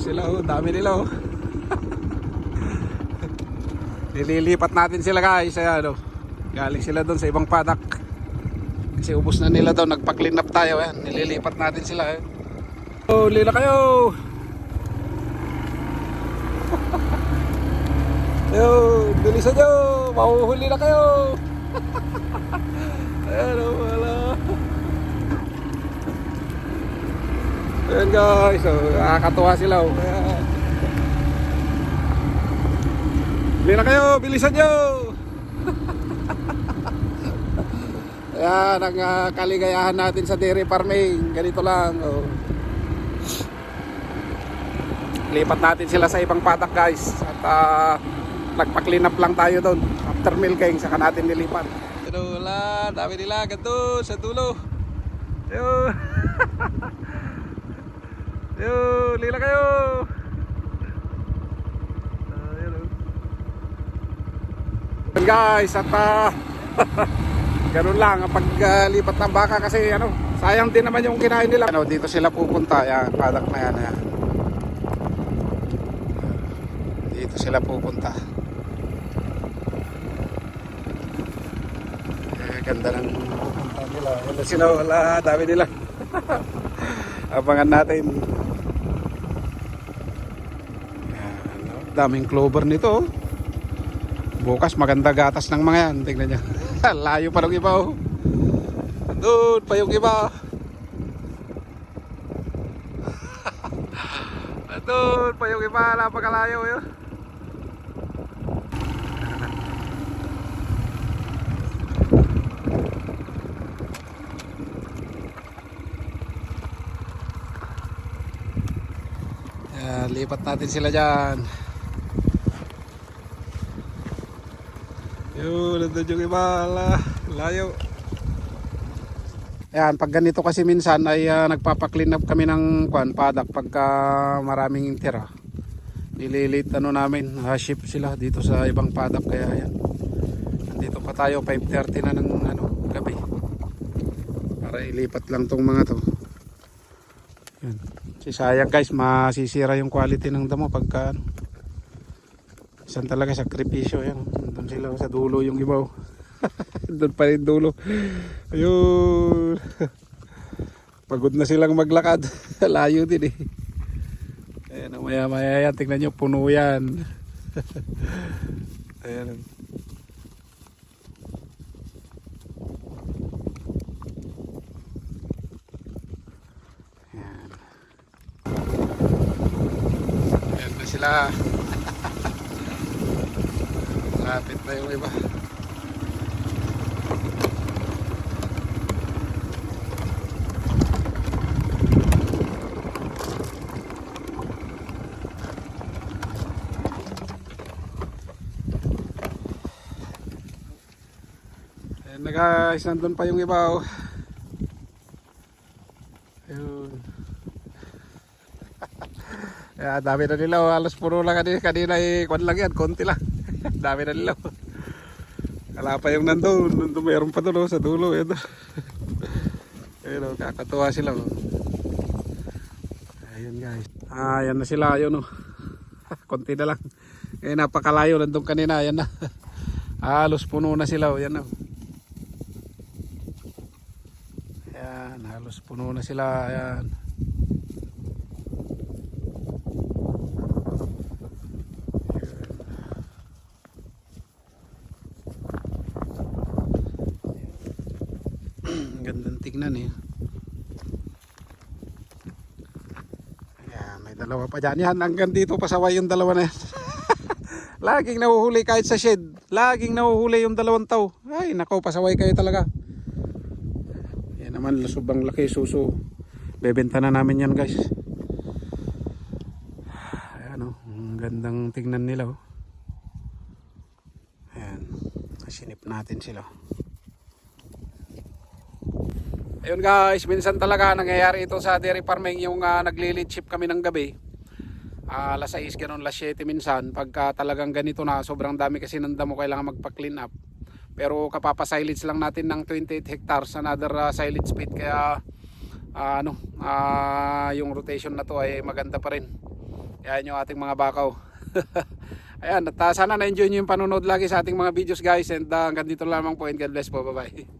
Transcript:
sila oh, dami nila oh. Nililipat natin sila guys, ayan oh. Galing sila doon sa ibang padak. Kasi ubos na nila daw, nagpa-clean up tayo, ayan. Nililipat natin sila eh. Oh, lila kayo. Yo, bilisan nyo, mahuhuli na kayo. ayan oh, wala. Ayan guys, so, nakakatuwa sila oh. Ayan. Bili na kayo, bilisan nyo! Ayan, ang ah, kaligayahan natin sa dairy farming. Ganito lang. Oh. Lipat natin sila sa ibang patak guys. At ah, nagpa-clean up lang tayo doon. After milking, saka natin nilipat. Ito wala, dami nila. Ganito, sa dulo. Yo! Yo, lila kayo! Ayan, oh. Guys, at ah, ganun lang ang paglipat ng baka kasi ano, sayang din naman yung kinain nila. Ano, dito sila pupunta, yan, padak na yan, yan. Dito sila pupunta. Eh, ganda ng pupunta nila. Wala sila, wala, dami nila. Abangan natin. Yan, ano, daming clover nito. oh. Bukas maganda gatas ng mga yan. Tingnan niya. Layo pa ng iba oh. Doon pa yung iba. Doon pa yung iba. Napakalayo yun. Yan, lipat natin sila dyan. Yun, nandun yung iba. Layo. Ayan, pag ganito kasi minsan ay ah, nagpapa-clean up kami ng kwan, padak pagka maraming tira. Nililit ano namin, ah, ship sila dito sa ibang padak kaya yan. Nandito pa tayo 5:30 na ng ano, gabi. Para ilipat lang tong mga to. Yan. Si sayang guys, masisira yung quality ng damo pagka ano. Isang talaga sakripisyo yan. Doon sila sa dulo yung ibaw. Doon pa rin dulo. Ayun. Pagod na silang maglakad. Layo din eh. Ayan, maya maya yan. Tingnan nyo, puno yan. Ayan. Ayan. Ayan sila. Lapit na yung iba. Ayan na guys, nandun pa yung iba oh. Ayun. Kaya dami na nila oh. Halos puro lang kanina, kanina eh, kwan lang yan, konti lang. Dami na nila oh. Wala pa yung nandun, nandun mayroon pa doon oh, sa dulo. Ayun oh. Oh, kakatuwa sila oh. Ayun guys. Ah, yan na sila, ayun oh. konti na lang. Eh, napakalayo nandun kanina, ayan na. Halos puno na sila, yan. Ayan, halos puno na sila. Ayan. Ang Gandang tignan eh. Ayan, may dalawa pa dyan. Yan, hanggang dito pasaway yung dalawa na yan. Laging nahuhuli kahit sa shed. Laging nahuhuli yung dalawang tao. Ay, nako, pasaway kayo talaga. Yan naman, sobrang laki suso. Bebenta na namin yan guys. Ayan o, ang gandang tingnan nila o. Ayan, sinip natin sila. Ayun guys, minsan talaga nangyayari ito sa dairy farming yung uh, nagli-lead ship kami ng gabi. Ah, alas 6 ganun, alas 7 minsan. Pagka talagang ganito na, sobrang dami kasi ng damo kailangan magpa-clean up. Pero kapapa-silage lang natin ng 28 hectares another uh, silage pit kaya ah, ano, ah, yung rotation na to ay maganda pa rin. Yan yung ating mga bakaw. Ayan, at ah, sana na-enjoy nyo yung panonood lagi sa ating mga videos guys. And uh, hanggang dito lamang po and God bless po. Bye-bye.